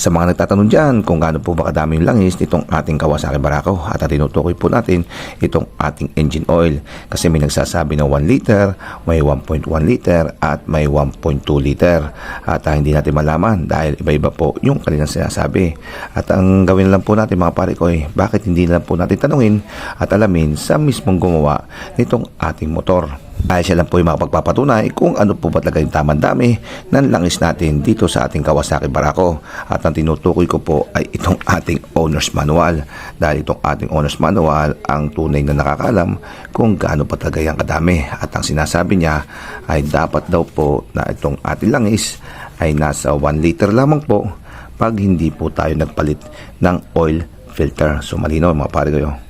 Sa mga nagtatanong dyan kung gaano po ba kadami yung langis nitong ating Kawasaki Barako at tinutukoy po natin itong ating engine oil. Kasi may nagsasabi na 1 liter, may 1.1 liter at may 1.2 liter. At ah, hindi natin malaman dahil iba-iba po yung kanilang sinasabi. At ang gawin lang po natin mga pare ko eh, bakit hindi lang po natin tanungin at alamin sa mismong gumawa nitong ating motor dahil siya lang po yung makapagpapatunay kung ano po ba talaga yung tamang dami ng langis natin dito sa ating Kawasaki Barako. At ang tinutukoy ko po ay itong ating owner's manual. Dahil itong ating owner's manual ang tunay na nakakalam kung gaano pa talaga yung kadami. At ang sinasabi niya ay dapat daw po na itong ating langis ay nasa 1 liter lamang po pag hindi po tayo nagpalit ng oil filter. So malinaw mga pare kayo.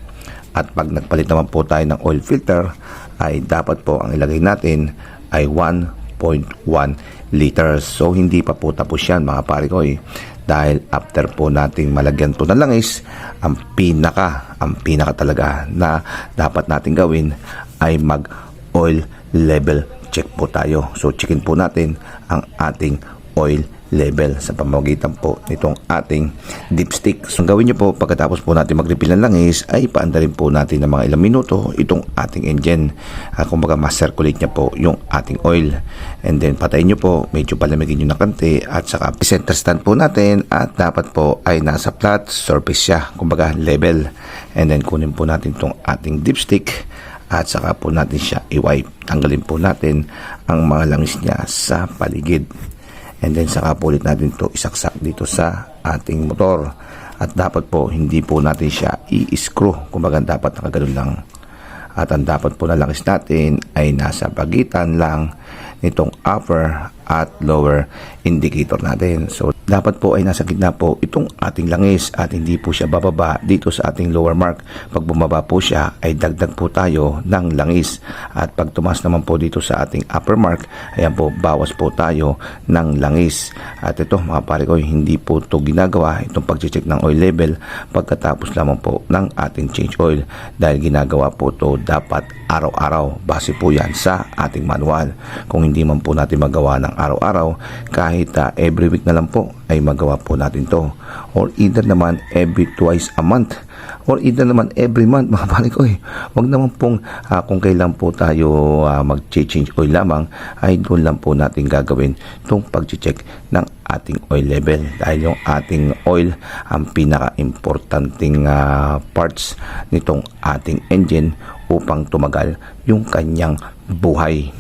At pag nagpalit naman po tayo ng oil filter, ay dapat po ang ilagay natin ay 1.1 liters. So hindi pa po tapos yan mga pare ko eh. Dahil after po nating malagyan to ng langis, ang pinaka, ang pinaka talaga na dapat natin gawin ay mag oil level check po tayo. So checkin po natin ang ating oil sa pamamagitan po nitong ating dipstick. So, gawin nyo po pagkatapos po natin mag-refill ng langis ay paandarin po natin ng mga ilang minuto itong ating engine. Uh, kumbaga ma-circulate niya po yung ating oil. And then patayin nyo po, medyo palamigin nyo na kante at saka center stand po natin at dapat po ay nasa flat surface siya. Kumbaga level. And then kunin po natin itong ating dipstick at saka po natin siya i-wipe. Tanggalin po natin ang mga langis niya sa paligid. And then saka po ulit natin ito isaksak dito sa ating motor. At dapat po hindi po natin siya i-screw. Kumbaga dapat nakaganoon lang. At ang dapat po na langis natin ay nasa pagitan lang nitong upper at lower indicator natin. So dapat po ay nasa gitna po itong ating langis at hindi po siya bababa dito sa ating lower mark. Pag bumaba po siya ay dagdag po tayo ng langis at pag tumas naman po dito sa ating upper mark ayan po bawas po tayo ng langis. At ito mga pare ko hindi po to ginagawa itong pag-check ng oil level pagkatapos lamang po ng ating change oil dahil ginagawa po to dapat araw-araw base po yan sa ating manual. Kung hindi man po natin magawa ng araw-araw kahit uh, every week na lang po ay magawa po natin to. Or either naman every twice a month. Or either naman every month mga pare eh. Wag naman pong uh, kung kailan po tayo uh, mag-change oil lamang ay doon lang po natin gagawin itong pag-check ng ating oil level. Dahil yung ating oil ang pinaka-importanting uh, parts nitong ating engine upang tumagal yung kanyang buhay.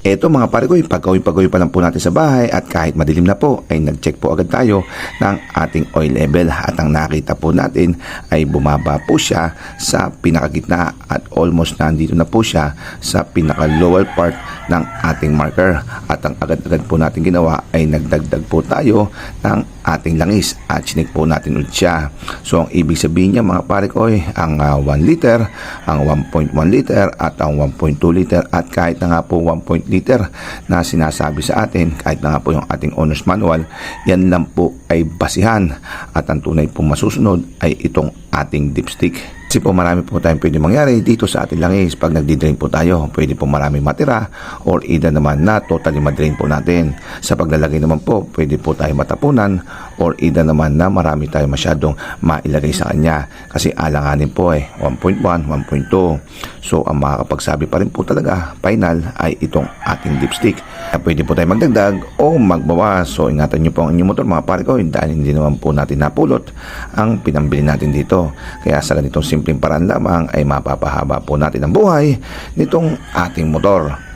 Ito mga pare ko, pagkawi-pagawi pa lang po natin sa bahay at kahit madilim na po ay nag-check po agad tayo ng ating oil level. At ang nakita po natin ay bumaba po siya sa pinakagitna at almost nandito na po siya sa pinaka lower part ng ating marker. At ang agad-agad po natin ginawa ay nagdagdag po tayo ng ating langis at chinik po natin ulit siya. So ang ibig sabihin niya mga pare ko ay ang uh, 1 liter, ang 1.1 liter at ang 1.2 liter. At kahit na nga po 1 liter na sinasabi sa atin kahit na nga po yung ating owner's manual yan lang po ay basihan. At ang tunay po masusunod ay itong ating dipstick kasi po marami po tayong pwede mangyari dito sa ating langis pag nagdi-drain po tayo. Pwede po maraming matira or either naman na totally madrain po natin. Sa paglalagay naman po, pwede po tayo matapunan or either naman na marami tayo masyadong mailagay sa kanya. Kasi alanganin po eh, 1.1, 1.2. So ang makakapagsabi pa rin po talaga, final ay itong ating dipstick. Pwede po tayo magdagdag o magbawas. So ingatan nyo po ang inyong motor mga pare ko dahil hindi naman po natin napulot ang pinambili natin dito. Kaya sa ganitong simpleng paraan lamang ay mapapahaba po natin ang buhay nitong ating motor.